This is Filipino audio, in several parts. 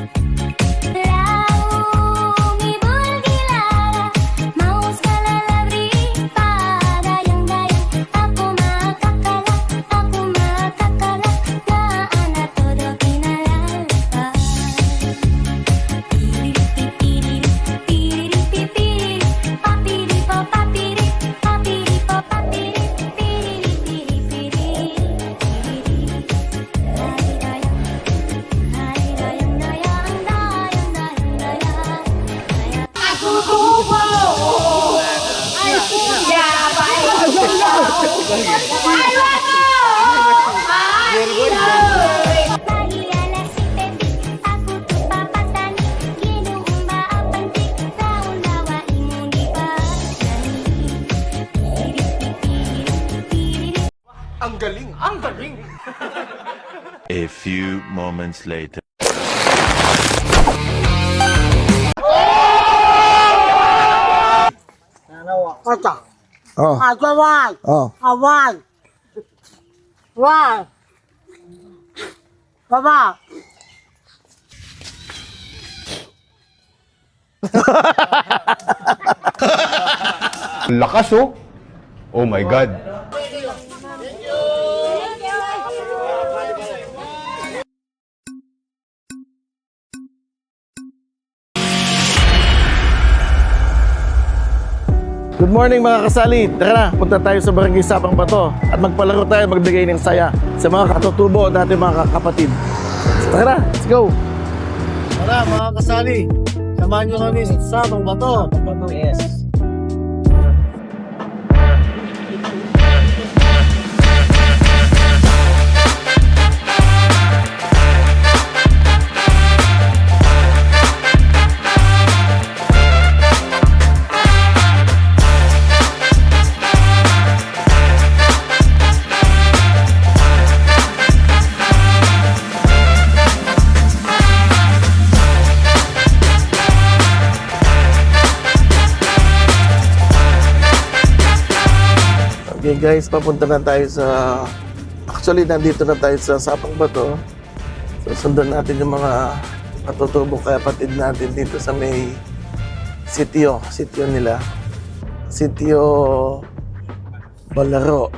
La A few moments later. Kota. Oh, Asa why? oh. Away. Why? Baba. Lakas oh! Oh my God! Good morning mga kasali. Tara na, punta tayo sa Barangay Sapang Bato at magpalaro tayo, magbigay ng saya sa mga katutubo at ating mga kapatid. Tara, let's go! Tara mga kasali, samahan nyo kami sa Sabang Bato. Yes. Okay guys, papunta na tayo sa... Actually, nandito na tayo sa Sapang Bato. So, sundan natin yung mga katutubong kapatid natin dito sa may sitio. Sitio nila. Sitio Balaro.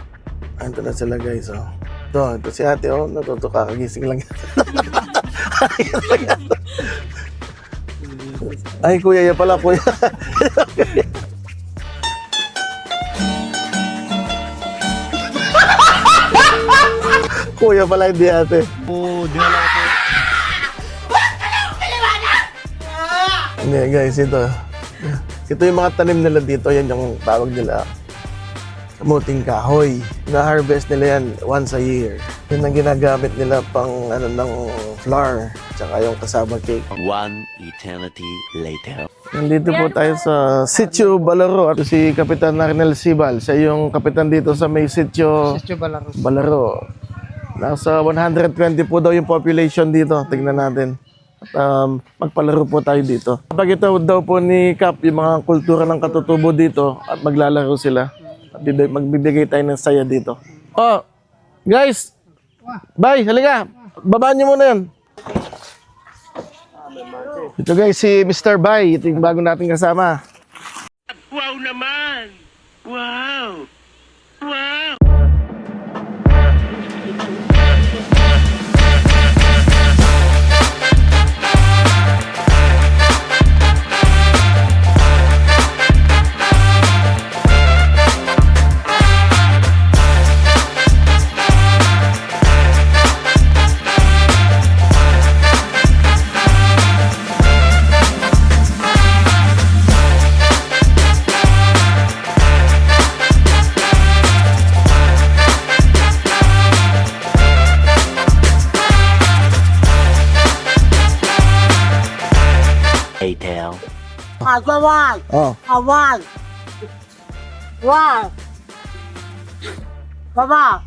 Ito na sila guys. Oh. Ito, ito si ate. Oh, natuto kakagising lang. Ay, kuya, yan pala, kuya. kuya pala, hindi ate. Oo, dinala ko. Hindi guys, ito. Ito yung mga tanim nila dito. Yan yung tawag nila. Kamuting kahoy. Na-harvest nila yan once a year. Yun ang ginagamit nila pang ano ng flour. Tsaka yung kasama cake. One eternity later. Nandito po tayo sa Sitio Balaro. At si Kapitan Arnel Sibal. Siya yung kapitan dito sa may Sitio Sityo Balaro. Balaro. Nasa 120 po daw yung population dito. Tignan natin. At um, magpalaro po tayo dito. Kapag ito daw po ni Cap, yung mga kultura ng katutubo dito at maglalaro sila. At bibig- magbibigay tayo ng saya dito. Oh, guys! Bye, halika! Babaan niyo muna yan. Ito guys, si Mr. Bay. Ito yung bago nating kasama. Wow naman! Wow! Asa why? Oh, Away. Why? Baba.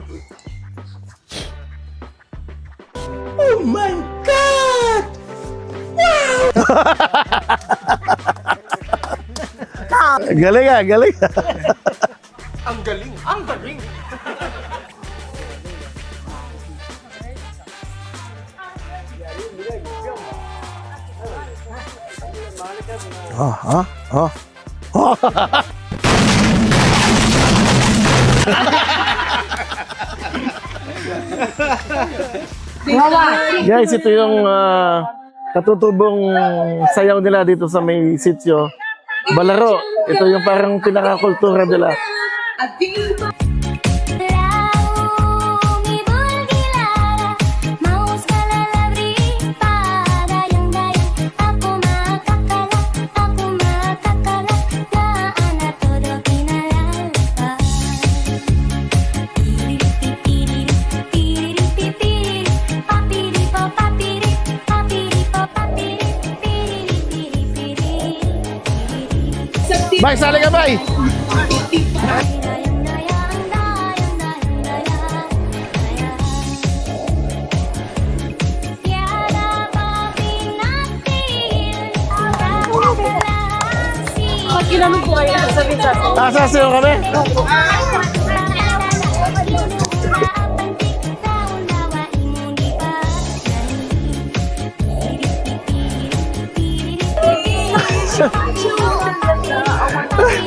galing ah, galing. Ang galing! Ang galing! Ha? Oh. Oh. Guys, ito yung ah, katutubong sayaw nila dito sa may sitio. Balaro. Ito yung parang pinakakultura nila. Bay, sali ka, Bay! Pag ginanong ko ay sabihin sa Asasayo kami?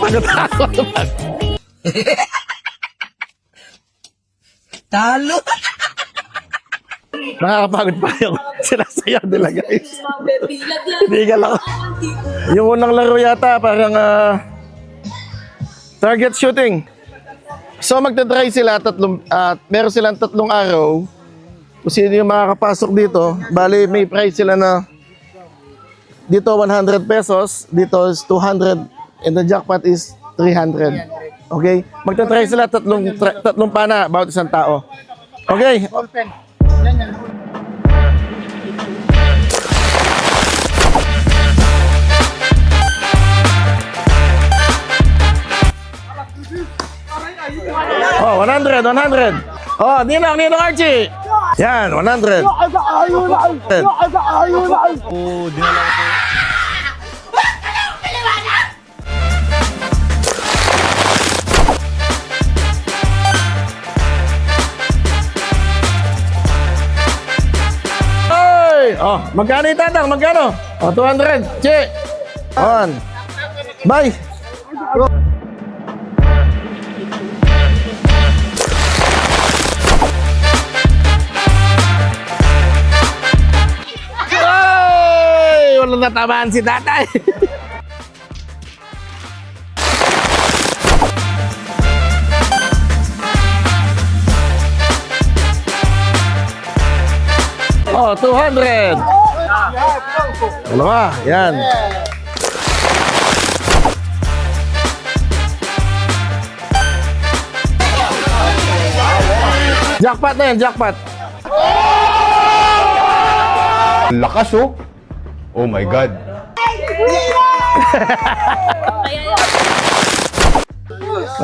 Pagod ako. Talo! Nakakapagod pa yung sinasayaw nila, guys. Hindi ka lang. Yung unang laro yata, parang ah, target shooting. So magta-try sila tatlong at meron silang tatlong araw kung sino yung makakapasok dito. Bali may price sila na dito 100 pesos, dito is 200 and the jackpot is 300. Okay? Magta-try sila tatlong tra- tatlong pana bawat isang tao. Okay? Oh, 100, 100. Oh, Ninong, Ninong Archie. Yan, 100. Hey! Oh, magkano yung tatang? Magkano? Oh, 200. Che. On. Bye. Ay! Walang natamaan si tatay. oh, 200. Dalawa, yan. Jackpot na yan, jackpot. Lakas oh. Oh my God.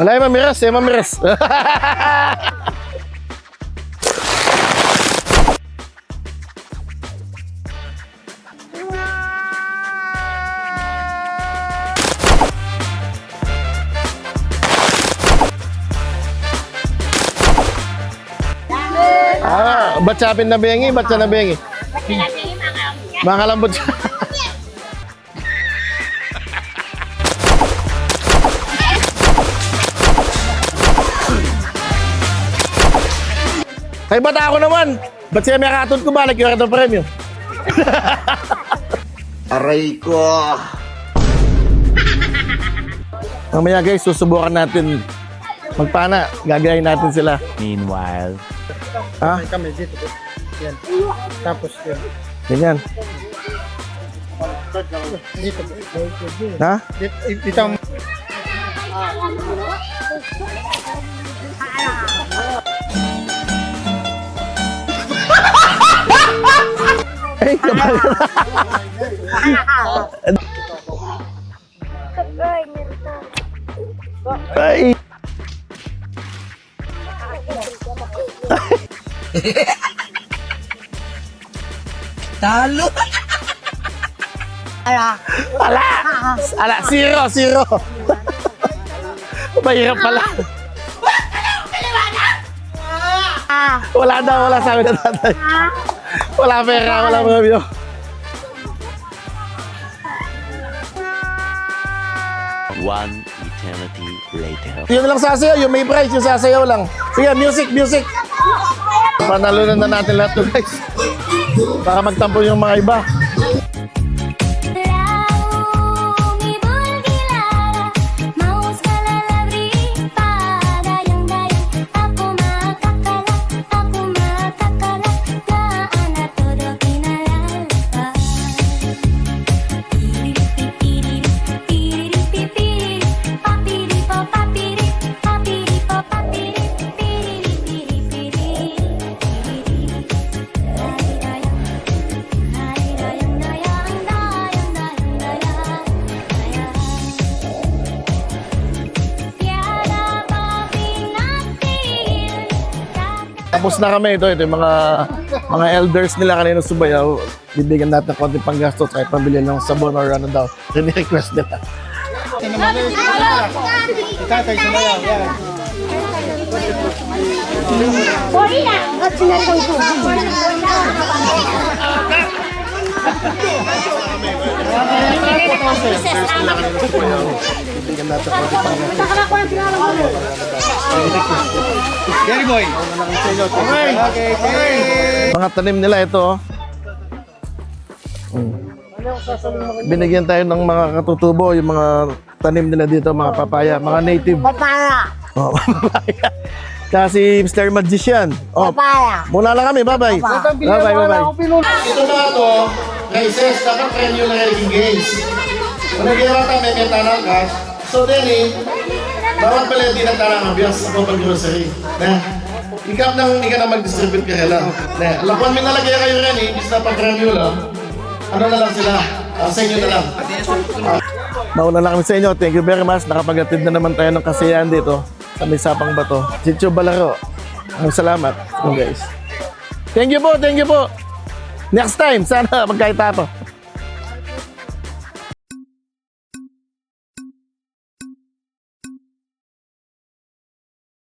Wala yung mamiras, eh, mamiras. ba't sapin na bengi? Ba't siya na bengi? Mga kalambot siya. Kay bata ako naman. Ba't siya may katon ko balik yung katong premyo? Aray ko! Mamaya guys, susubukan natin magpana. Gagayin natin sila. Meanwhile. Ha? Kami dito. Yan. Tapos yan. Ganyan. Dito. Ha? Dito. Dito. Ay, kapal. Ay. Talo! Ala! Ala, zero, zero. Mahirap pala. Wala daw, wala sabi ng tatay. Wala pera, wala premyo. One eternity later. Yun lang sasayaw, yung may price, yung sasayaw lang. Sige, music, music. Panalunan na natin lahat to guys. Baka magtampo yung mga iba. Tapos na kami ito, ito yung mga mga elders nila kanina subayaw. Bibigyan natin ng konting panggastos kahit pambili ng sabon or ano daw. Yun yung request nila. Tatay, sumayaw. Yan. Korea! At sinasang ko. Bibigyan natin pinarang ko. Gary boy. Okay. Okay. Mga tanim nila ito. oh. Mm. Binigyan tayo ng mga katutubo, yung mga tanim nila dito, mga papaya, mga native. Papaya. Oh, papaya. Kasi Mr. Magician. Oh, Papaya. muna lang kami. Bye-bye. Bye-bye, bye-bye. Ito mga to, races, dapat premyo na games. Ano ginawa tayo, may meta ng cash. So eh, bawat pala hindi na tarang abiyas ako pag grocery. Na, ikaw nang ikaw na mag-distribute ka lang. Na, lakuan mo nalagay kayo rin eh, imbis na pag premyo lang. Ano na lang sila, ah, sa inyo na lang. Ah, Mauna lang kami sa inyo. Thank you very much. Nakapag-atid na naman tayo ng kasiyahan dito sa may sapang bato. Chicho Balaro. Ang salamat. Oh, guys. Thank you po, thank you po. Next time, sana magkahit tato.